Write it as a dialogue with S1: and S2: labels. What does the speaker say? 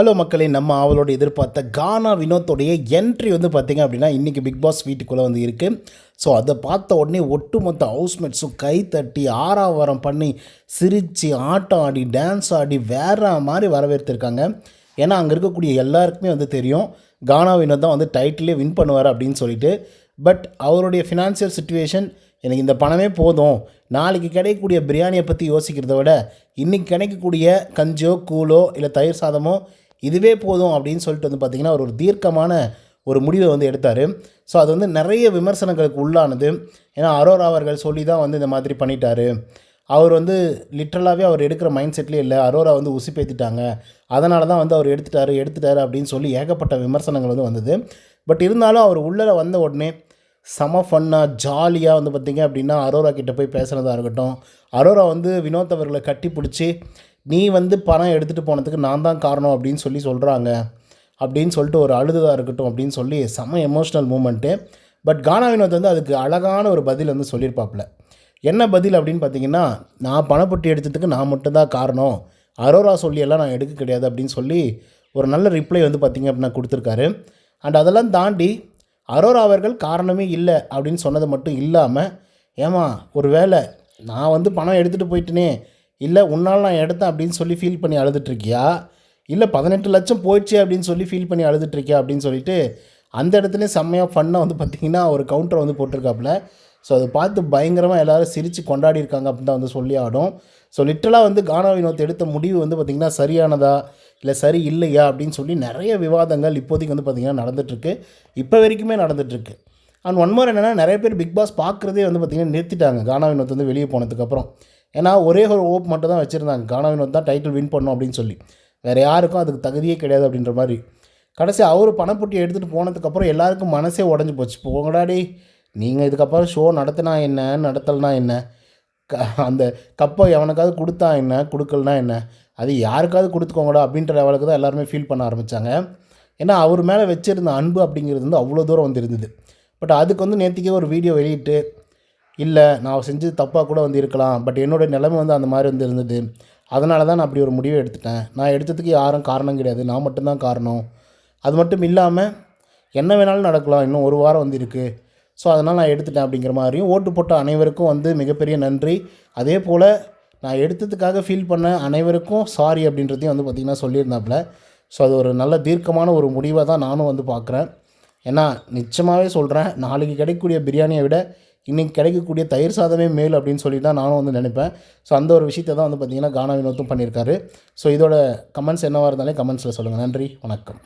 S1: Hello மக்களே நம்ம அவளோட எதிர்பார்த்த கானா வினோத்தோடைய என்ட்ரி வந்து பார்த்திங்க அப்படின்னா இன்றைக்கி பிக் பாஸ் வீட்டுக்குள்ளே வந்து இருக்குது ஸோ அதை பார்த்த உடனே ஒட்டுமொத்த ஹவுஸ்மேட்ஸும் கை தட்டி ஆறாவரம் பண்ணி சிரித்து ஆட்டம் ஆடி டான்ஸ் ஆடி வேற மாதிரி வரவேற்றிருக்காங்க. ஏன்னா அங்கே இருக்கக்கூடிய எல்லாருக்குமே வந்து தெரியும் கானா வினோத் தான் வந்து டைட்டிலே வின் பண்ணுவார் அப்படின்னு சொல்லிட்டு. பட் அவருடைய ஃபினான்ஷியல் சுச்சுவேஷன் எனக்கு இந்த பணமே போதும். நாளைக்கு கிடைக்கக்கூடிய பிரியாணியை பற்றி யோசிக்கிறத விட இன்றைக்கி கிடைக்கக்கூடிய கஞ்சோ கூலோ இல்லை தயிர் சாதமோ இதுவே போதும் அப்படின்னு சொல்லிட்டு வந்து பார்த்திங்கன்னா அவர் ஒரு தீர்க்கமான ஒரு முடிவை வந்து எடுத்தார். ஸோ அது வந்து நிறைய விமர்சனங்களுக்கு உள்ளானது. ஏன்னா அரோரா அவர்கள் சொல்லி தான் வந்து இந்த மாதிரி பண்ணிட்டாரு. அவர் வந்து லிட்ரலாகவே அவர் எடுக்கிற மைண்ட் செட்லேயே இல்லை. அரோரா வந்து உசுப்பேத்திட்டாங்க அதனால தான் வந்து அவர் எடுத்துட்டாரு எடுத்துட்டாரு அப்படின்னு சொல்லி ஏகப்பட்ட விமர்சனங்கள் வந்து வந்தது. பட் இருந்தாலும் அவர் உள்ளே வந்த உடனே செம ஃபன்னாக ஜாலியாக வந்து பார்த்திங்க அப்படின்னா அரோரா கிட்ட போய் பேசுகிறதா இருக்கட்டும். அரோரா வந்து வினோத் அவர்களை கட்டி பிடிச்சி நீ வந்து பணம் எடுத்துகிட்டு போனதுக்கு நான் தான் காரணம் அப்படின்னு சொல்லி சொல்கிறாங்க அப்படின்னு சொல்லிட்டு ஒரு அழுதுதாக இருக்கட்டும் அப்படின்னு சொல்லி செம emotional moment but Gaana Vinoth வந்து அதுக்கு அழகான ஒரு பதில் வந்து சொல்லியிருப்பாப்புல. என்ன பதில் அப்படின்னு பார்த்தீங்கன்னா நான் பணப்பட்டி எடுத்ததுக்கு நான் மட்டும்தான் காரணம். அரோரா சொல்லியெல்லாம் நான் எடுக்க கிடையாது அப்படின்னு சொல்லி ஒரு நல்ல ரிப்ளை வந்து பார்த்திங்க அப்படின்னா கொடுத்துருக்காரு. அண்ட் அதெல்லாம் தாண்டி அரோரா அவர்கள் காரணமே இல்லை அப்படின்னு சொன்னது மட்டும் இல்லாமல் ஏமா ஒரு வேளை நான் வந்து பணம் எடுத்துகிட்டு போயிட்டேனே இல்லை உன்னால் நான் எடுத்தேன் அப்படின்னு சொல்லி ஃபீல் பண்ணி அழுதுட்ருக்கியா இல்லை பதினெட்டு லட்சம் போயிடுச்சு அப்படின்னு சொல்லி ஃபீல் பண்ணி அழுதுட்ருக்கியா அப்படின்னு சொல்லிட்டு அந்த இடத்துல செம்மையாக ஃபன்னாக வந்து பார்த்திங்கன்னா ஒரு கவுண்டரை வந்து போட்டிருக்காப்புல. ஸோ அதை பார்த்து பயங்கரமாக எல்லோரும் சிரித்து கொண்டாடி இருக்காங்க அப்படின்னு தான் வந்து சொல்லி ஆடும் ஸோ லிட்டலாக வந்து கானா வினோத் எடுத்த முடிவு வந்து பார்த்திங்கன்னா சரியானதா? இல்லை சரி இல்லையா? அப்படின்னு சொல்லி நிறைய விவாதங்கள் இப்போதைக்கு வந்து பார்த்திங்கன்னா நடந்துகிட்ருக்கு இப்போ வரைக்குமே நடந்துகிட்ருக்கு அண்ட் ஒன் மோர் என்னென்னா நிறைய பேர் பிக் பாஸ் பார்க்குறதே வந்து பார்த்திங்கன்னா நிறுத்திட்டாங்க. கானா வினோத் வந்து வெளியே போனதுக்கப்புறம் ஏன்னா ஒரே ஒரு ஓப் மட்டும் தான் வச்சுருந்தாங்க. கானா வினோத் தான் டைட்டில் வின் பண்ணோம் அப்படின்னு சொல்லி. வேறு யாருக்கும் அதுக்கு தகுதியே கிடையாது அப்படின்ற மாதிரி. கடைசி அவர் பணப்பொட்டி எடுத்துகிட்டு போனதுக்கப்புறம் எல்லாருக்கும் மனசே உடஞ்சி போச்சு. போங்கடாடி நீங்கள் இதுக்கப்புறம் ஷோ நடத்தினா என்ன நடத்தலைனா என்ன? க அந்த கப்பை எவனுக்காவது கொடுத்தா என்ன கொடுக்கலனா என்ன? அது யாருக்காவது கொடுத்துக்கோங்கடா அப்படின்ற லெவலுக்கு தான் எல்லாருமே ஃபீல் பண்ண ஆரம்பித்தாங்க ஏன்னா அவர் மேலே வச்சுருந்த அன்பு அப்படிங்கிறது வந்து அவ்வளோ தூரம் வந்து இருந்தது. பட் அதுக்கு வந்து நேற்றுக்கே ஒரு வீடியோ வெளியிட்டு இல்லை நான் செஞ்சது தப்பாக கூட வந்து இருக்கலாம் பட் என்னோடய நிலைமை வந்து அந்த மாதிரி வந்து இருந்தது. அதனால தான் நான் அப்படி ஒரு முடிவை எடுத்துட்டேன். நான் எடுத்ததுக்கு யாரும் காரணம் கிடையாது. நான் மட்டும்தான் காரணம். அது மட்டும் இல்லாமல் என்ன வேணாலும் நடக்கலாம். இன்னும் ஒரு வாரம் வந்து இருக்குது ஸோ அதனால் நான் எடுத்துட்டேன் அப்படிங்கிற மாதிரியும் ஓட்டு போட்ட அனைவருக்கும் வந்து மிகப்பெரிய நன்றி. அதே போல் நான் எடுத்ததுக்காக ஃபீல் பண்ண அனைவருக்கும் சாரி அப்படின்றதையும் வந்து பார்த்திங்கன்னா சொல்லியிருந்தாப்புல. ஸோ அது ஒரு நல்ல தீர்க்கமான ஒரு முடிவாக தான் நானும் வந்து பார்க்குறேன் ஏன்னா நிச்சயமாகவே சொல்கிறேன் நாளைக்கு கிடைக்கக்கூடிய பிரியாணியை விட இன்றைக்கி கிடைக்கக்கூடிய தயிர் சாதமே மேல் அப்படின்னு சொல்லி தான் நானும் வந்து நினைப்பேன். ஸோ அந்த ஒரு விஷயத்தை தான் வந்து பார்த்திங்கன்னா கானா வினோத்தும் பண்ணியிருக்காரு. ஸோ இதோட கமெண்ட்ஸ் என்னவாக இருந்தாலே கமெண்ட்ஸில் சொல்லுங்கள் நன்றி வணக்கம்.